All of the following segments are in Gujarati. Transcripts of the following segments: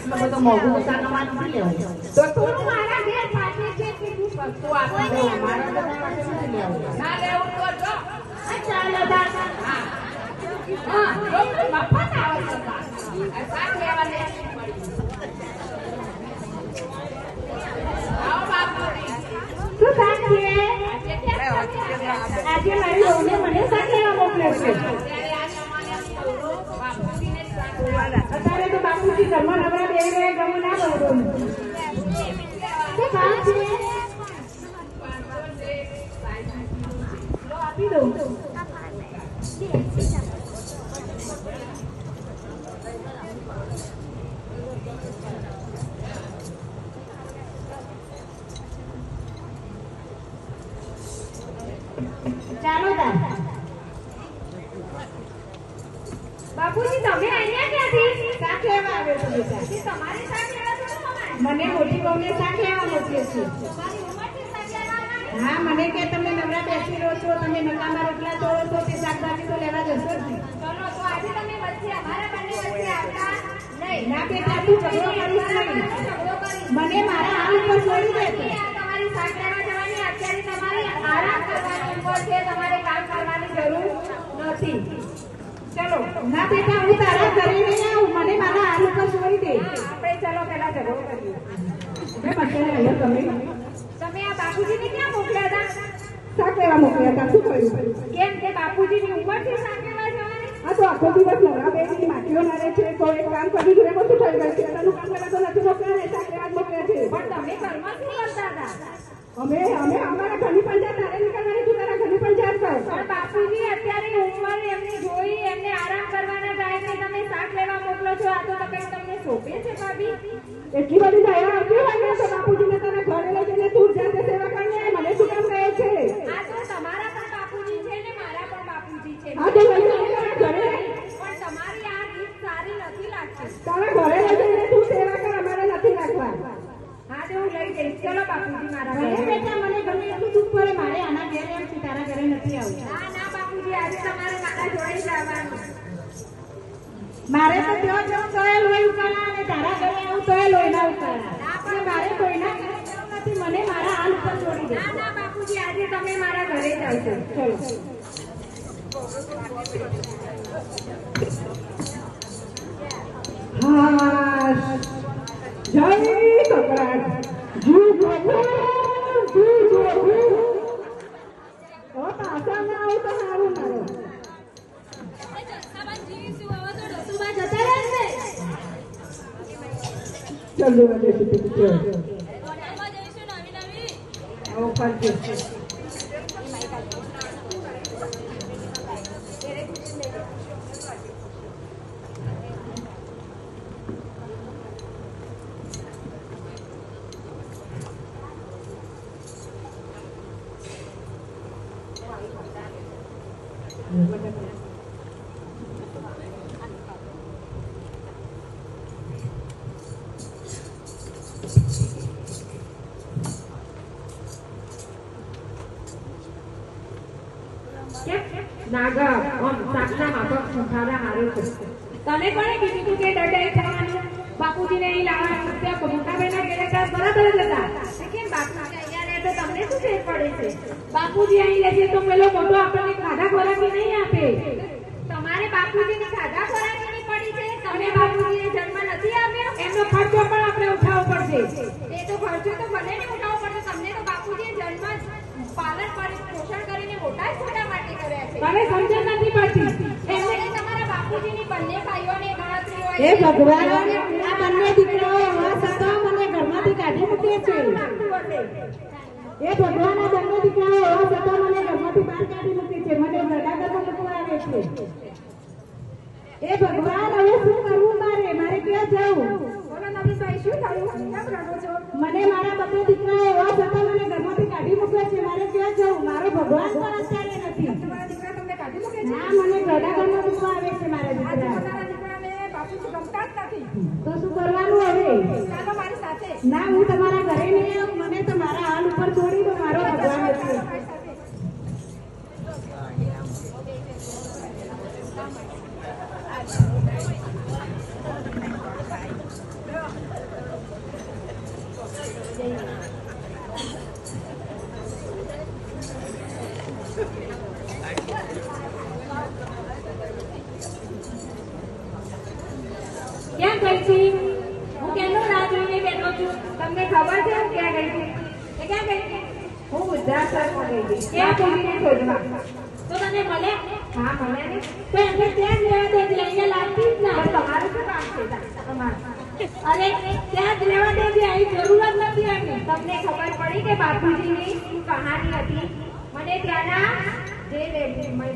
આટલો બધો મોંઘું. ચાલો લે. આવો બાપુજી. શું શાક છે આજે ક્યાં તમે આવ્યા? આજે મારી વહુને મને શાક મોકલે છે. અત્યારે તો બાપુજી ઘરમાં નવરા બે રહ્યા ગમું ના બહુ શું કામ છે લો, આપી દઉં ચાલો તાર બાપુજી તમે અહીંયા ક્યાંથી શાક લેવા આવ્યો છું બેટા તે તમારી શાક લેવા છો ને મમ્મા? મને મોટી બહુને શાક લેવા મોકલ્યો છે? હા મને કે તમે નવરા બેસી રહો છો તમે નકામા રોટલા તોડો છો તે શાકભાજી તો લેવા જશો જ નહીં ના બેટા તું ઝઘડો કરીશ નહીં. મને મારા હાલ પર છોડી દે આ તમારી શાક લેવા જવાની અત્યારે તમારે આરામ કરવાની ઉંમર છે તમારે કામ કરવાની જરૂર નથી. ચલો. ના બેટા હું તારા ઘરે નહીં આવું મને મારા હાલ ઉપર છોડી દે આપણે ચલો પેલા ઝઘડો કરીએ મેં બચ્ચાને અહીંયા તમે? તમે આ બાપુજીને ક્યાં મોકલ્યા હતા? શાક મોકલ્યા હતા. શું થયું? કેમ કે બાપુજીની ઉંમર છે જવાની? તો આખો દિવસ નવરા બેસી માટીઓ મારે છે. તો એક કામ કરી એમાં શું થઈ ગયું છે એનું કામ કરવા તો નથી મોકલ્યા ને? મોકલ્યા છે. પણ તમે ઘરમાં શું કરતા હતા? અમે અમે અમારા ઘરની પંચાયત તારે નીકળવાની તું તારા ઘરની પંચાયત કર પણ બાપુજી અત્યારે ઉંમર એમની જોઈ એમને આરામ કરવાના ટાઈમે તમે શાક લેવા મોકલો છો આ તો તમે તમને સોંપે છે ભાભી? એટલી બધી દયા આવતી હોય ને તો બાપુજીને તને ઘરે લઈ જઈને તું જાતે સેવા કરીને મને શું કામ કહે છે? આ તો તમારા પણ બાપુજી છે ને મારા પણ બાપુજી છે. હા તો લઈ જઈને તારા ઘરે પણ તમારી આ રીત સારી નથી લાગતી. તારા ઘરે લઈ જઈને તું સેવા કર અમારે નથી રાખવા હા તો હું લઈ જઈશ. ચલો બાપુજી મારા ઘરે બેટા મને ગમે એટલું દુઃખ પડે મારે આના ઘરે તારા ઘરે નથી આવતું. ના ના બાપુજી આજે તમારે મારા જોડે જ આવવાનું મારે તો ત્યાં જવું તોય હોય ઉકાળા અને તારા ઘરે આવું તોય હોય ના ઉકાળા મારે કોઈના ઘરે જવું નથી મને મારા હાલ ઉપર છોડી દે. ના ના બાપુજી આજે તમે મારા ઘરે જ આવશો ચલો. હા જય કકડાટ જી ચલો મને સીધી આવો કરજો નાગર માફક સંભાળા હારે છે. તને કોણે કીધું તું કે દડાઈ થવાનું. બાપુજીને અહીં લાવવાનું ત્યાં મોટાભાઈના ઘરે ત્યાં બરાબર જ હતા. કેમ બાપુજી અહીંયા રહે તો તમને શું ફેર પડે છે? બાપુજી અહીં રહેશે તો પેલો મોટો આપણને ખાધા ખોરાકી નહીં આપે. તમારે બાપુજીને ખાધા ખોરાકીની પડી છે? તમે બાપુજીને જન્મ નથી આપ્યો? એમનો ખર્ચો પણ આપણે ઉઠાવવો પડશે. એ તો ખર્ચો તો મને નહીં ઉઠાવવો પડશે તમને તો બાપુજીએ જન્મ પાલન પોષણ મને સમજણ નથી પડતી. તમારા બાપુજીની બંને ભાઈઓની ગણતરી હોય ભગવાન આ બંને દીકરાઓ છતાં મને ઘરમાંથી કાઢી મૂકે છે. એ ભગવાન આ બંને દીકરાઓ છતાં મને ઘરમાંથી બહાર કાઢી મૂકે છે. મને ગડાગરમાં મૂકવા આવે છે. એ ભગવાન હવે શું કરવું મારે? મારે ક્યાં જવું? બોલો નવીનભાઈ શું થયું? કેમ રડો છો? મને મારા બંને દીકરાઓ એવા છતાં મને ઘરમાંથી કાઢી મૂકે છે. મારે ક્યાં જવું? મારો ભગવાન પણ અત્યારે નથી તમારા દીકરા તમને કાઢી મૂકે મૂકવા આવે છે મારા દીકરા તો શું કરવાનું હવે? ચાલો મારી સાથે. ના હું તમારા ઘરે નહીં આવું. મને તો મારા હાલ ઉપર છોડી દો મારો ભગવાન ચાલો છે મારી સાથે જ નથી મને ત્યાંના જે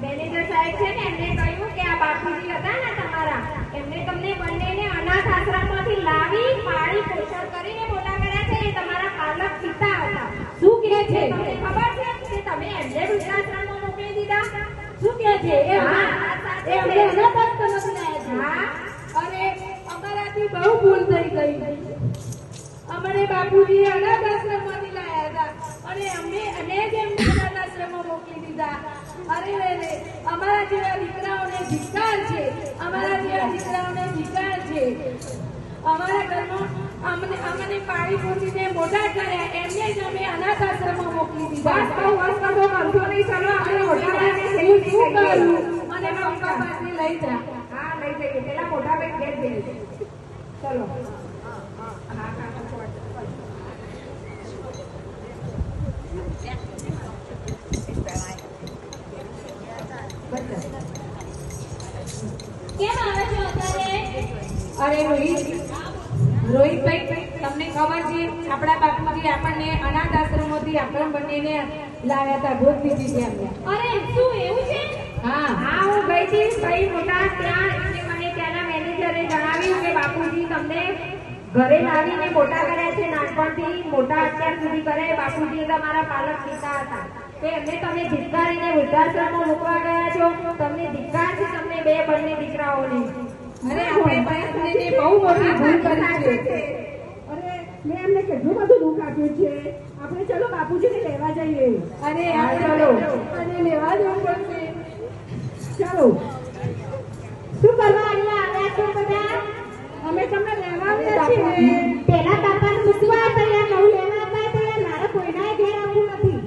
મેનેજર સાહેબ છે ને એમને કહ્યું કે આ બાપુજી હતા ને તમારા એમને તમને બંનેને અનાથ આશ્રમમાંથી લાવી પાળી પોષણ કરીને મોટા કર્યા છે એ તમારા પાલક પિતા કહે છે. ખબર છે? કે તમે એમને વૃદ્ધાશ્રમમાં મોકલી દીધા. શું કહે છે? એ હા, એમને એના આશ્રમમાંથી લાવ્યા છે. હા. અરે અમારાથી બહુ ભૂલ થઈ ગઈ. અમને બાપુજી અનાથ આશ્રમમાંથી લાયા હતા. અને અમે અને જ એમને અનાથ આશ્રમમાં મોકલી દીધા. અરે રે અમારા જેવા દીકરાઓને ધિક્કાર છે. અમારા જેવા દીકરાઓને ધિક્કાર છે. અમારા ઘરમાં અમને અમને પાણી પૂરીને મોટા કર્યા. એમને અમે અનાથ આશ્રમમાં મોકલી દીધા. બસ બહુ બસ વાંધો નહીં ચાલો આપણે મોટા હું શું કરું મને પપ્પા લઈ જા. હા લઈ જઈએ. પેલા મોટા ભાઈ ઘેર જઈએ ચલો. કેમ આવે છે અત્યારે? અરે રોહિત રોહિતભાઈ તમને ખબર છે આપણા બાપુજી આપણને અનાથ આશ્રમોથી આપણે બંનેને લાવ્યા હતા ભોગ દીધી છે અરે શું એવું છે? હા. હા હું ગઈ હતી ભાઈ મોટા ત્યાં એટલે મને ત્યાંના મેનેજરે જણાવ્યું કે બાપુજી તમને ઘરે લાવીને મોટા કર્યા છે નાનપણથી મોટા અત્યાર સુધી કરે બાપુજી તમારા પાલક પિતા હતા. તો એમને તમે ધિક્કારીને વૃદ્ધાશ્રમમાં મૂકવા ગયા છો. તમને ધિક્કાર છે તમને બે બંને દીકરાઓને. અરે આપણે બહુ મોટી ભૂલ કરી છે. મેં એમને કેટલું બધું દુઃખ આપ્યું છે. આપણે ચલો બાપુજીને લેવા જઈએ. અરે ચલો. અને લેવા જવું પડશે. ચલો. શું કરવા અહીંયા આવ્યા છો બધા? અમે તમને લેવા આવ્યા છીએ. પેલા બાપાને મૂકવા આવ્યા નવું લેવા આવ્યા તો મારા કોઈના ઘેર આવવું નથી.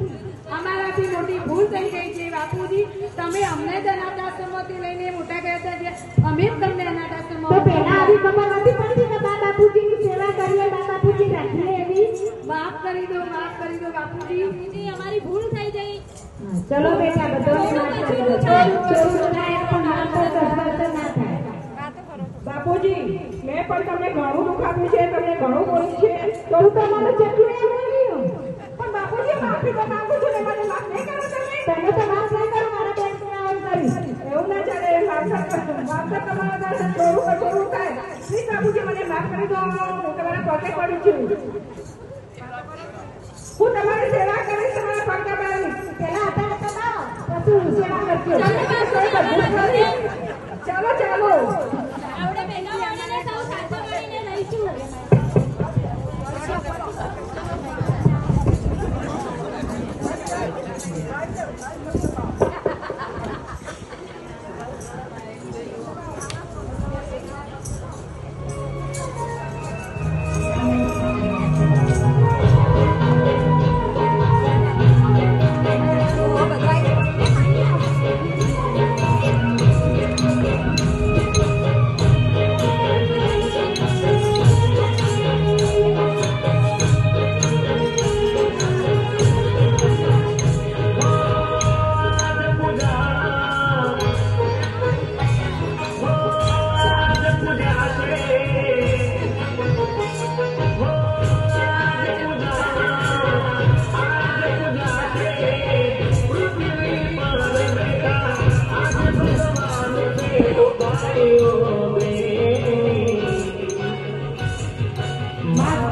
અમારાથી મોટી ભૂલ થઈ ગઈ છે બાપુજી. તમે અમને જ અનાથ આશ્રમમાંથી લઈને મોટા ગયા હતા અમે જ તમને અનાથ તો આશ્રમમાં પેલા આવી ખબર નથી પડતી કે બા બાપુજીની સેવા કરીએ બા કરી દો માફ કરી દો બાપુજી. અમારી ભૂલ થઈ ગઈ. ચલો બેટા બધો સ્નાન કરી દો ચોરું થાય પણ માફ તો ના થાય. બાપુજી મેં પણ તમને ઘણું દુખાવ્યું છે તમને ઘણું બોલ્યું છે. તો હું તમારું જેટલું બોલ્યું પણ બાપુજી માફી તો માંગુ છું ને મને માફ નહીં કરો તમે. તમે તો માફ નહીં કરો મારા બેન કરીશ એવું ના ચાલે માફ માફ તો તમારા દર્શન થોડું કચોરું થાય. પ્લીઝ બાપુજી મને માફ કરી દો. હું તમારા પોતે પડી છું. સેવા કરજો ચાલો ચાલો. આપણે બેના વાળાને સૌ સાથે મળીને લઈશું.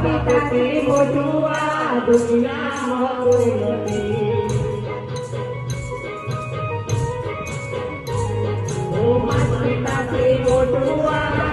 પિતાથી મોટું આ દુનિયામાં કોઈ નથી ઓ માતા પિતાથી મોટું આ